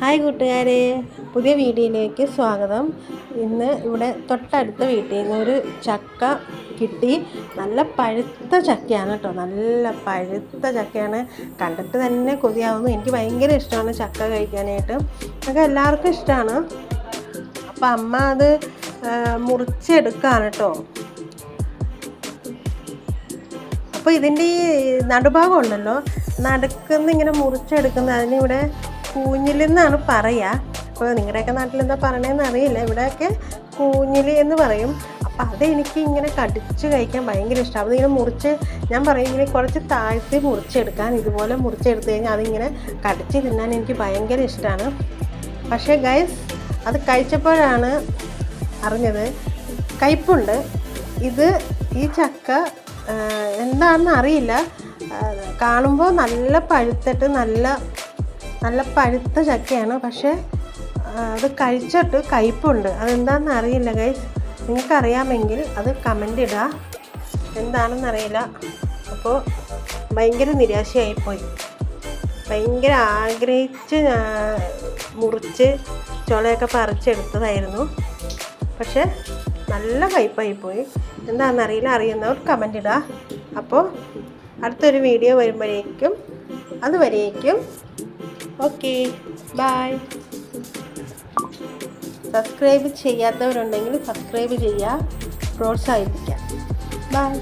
Hi കൂട്ടുകാരെ പുതിയ വീഡിയോയിലേക്ക് സ്വാഗതം. ഇന്ന് ഇവിടെ തൊട്ടടുത്ത വീട്ടിൽ നിന്ന് ഒരു ചക്ക കിട്ടി. നല്ല പഴുത്ത ചക്കയാണ് കേട്ടോ. നല്ല പഴുത്ത ചക്കയാണ്. കണ്ടിട്ട് തന്നെ കൊതിയാവുന്നു. എനിക്ക് ഭയങ്കര ഇഷ്ടമാണ് ചക്ക കഴിക്കാനായിട്ട്. അതൊക്കെ എല്ലാവർക്കും ഇഷ്ടമാണ്. അപ്പം അമ്മ അത് മുറിച്ചെടുക്കുകയാണ് കേട്ടോ. അപ്പോൾ ഇതിന്റെ ഈ നടുഭാഗം ഉണ്ടല്ലോ. നടുക്കുന്ന ഇങ്ങനെ മുറിച്ചെടുക്കുന്ന അതിനിവിടെ കൂഞ്ഞിലെന്നാണ് പറയുക അപ്പോൾ നിങ്ങളുടെയൊക്കെ നാട്ടിൽ എന്താ പറയണതെന്ന് അറിയില്ല. ഇവിടെയൊക്കെ കൂഞ്ഞിൽ എന്ന് പറയും. അപ്പോൾ അത് എനിക്ക് ഇങ്ങനെ കടിച്ച് കഴിക്കാൻ ഭയങ്കര ഇഷ്ടമാണ് അതിങ്ങനെ മുറിച്ച് ഞാൻ പറയും ഇങ്ങനെ കുറച്ച് താഴ്ത്തി മുറിച്ചെടുക്കാൻ ഇതുപോലെ മുറിച്ചെടുത്ത് കഴിഞ്ഞാൽ അതിങ്ങനെ കടിച്ച് തിന്നാൻ എനിക്ക് ഭയങ്കര ഇഷ്ടമാണ് പക്ഷേ ഗൈസ് അത് കഴിച്ചപ്പോഴാണ് അറിഞ്ഞത് കയ്പുണ്ട് ഇത് ഈ ചക്ക എന്താണെന്ന് അറിയില്ല. കാണുമ്പോൾ നല്ല പഴുത്തിട്ട് നല്ല നല്ല പഴുത്ത ചക്കയാണ്. പക്ഷേ അത് കഴിച്ചിട്ട് കയ്പുണ്ട്. അതെന്താണെന്ന് അറിയില്ല ഗൈസ് നിങ്ങൾക്കറിയാമെങ്കിൽ അത് കമന്റ് ഇടുക എന്താണെന്ന് അറിയില്ല അപ്പോൾ ഭയങ്കര നിരാശയായിപ്പോയി. ഭയങ്കര ആഗ്രഹിച്ച് മുറിച്ച് ചുളയൊക്കെ പറിച്ചെടുത്തതായിരുന്നു. പക്ഷേ നല്ല കയ്പായിപ്പോയി. എന്താണെന്നറിയില്ല അറിയുന്നവർ കമന്റ് ഇടുക അപ്പോൾ അടുത്തൊരു വീഡിയോ വരുമ്പോഴേക്കും അതുവരേക്കും ഓക്കെ ബായ് സബ്സ്ക്രൈബ് ചെയ്യാത്തവരുണ്ടെങ്കിൽ സബ്സ്ക്രൈബ് ചെയ്യുക പ്രോത്സാഹിപ്പിക്കാം ബൈ.